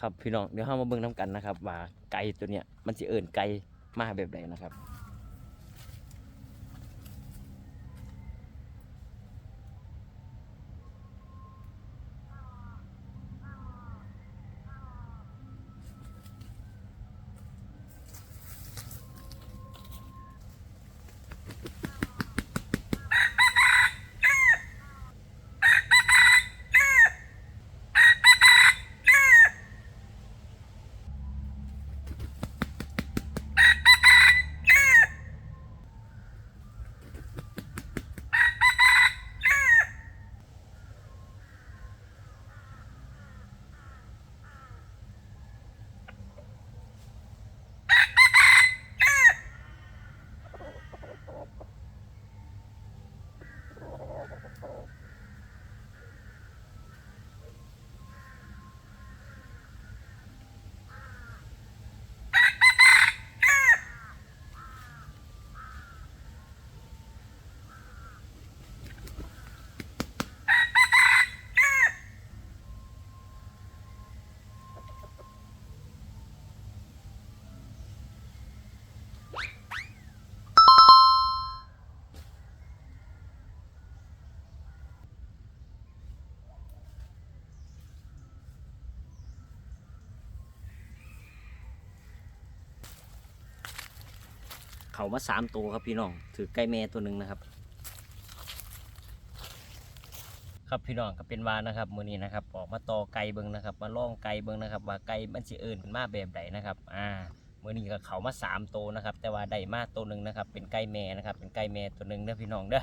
ครับพี่น้องเดี๋ยวเรามาเบิ่งน้กันนะครับว่าไก่ตัวเนี้ยมันสิเอิ่นไก่มาแบบไหนนะครับ เขามาสามตัวครับพี่น้องถือไก่แม่ตัวหนึ่งนะครับ ครับพี่น้องก็เป็นวานะครับมือนี้นะครับ ออกมาต่อไก่เบิงนะครับ มาล่องไก่เบิงนะครับ ว่าไก่มันสิเอิญขึ้นมาแบบใดนะครับ อ่ามือนี้ก็เขามาสามตัวนะครับ แต่ว่าได้มาตัวหนึ่งนะครับ เป็นไก่แม่นะครับ เป็นไก่แม่ตัวหนึ่งเด้อพี่น้องเด้อ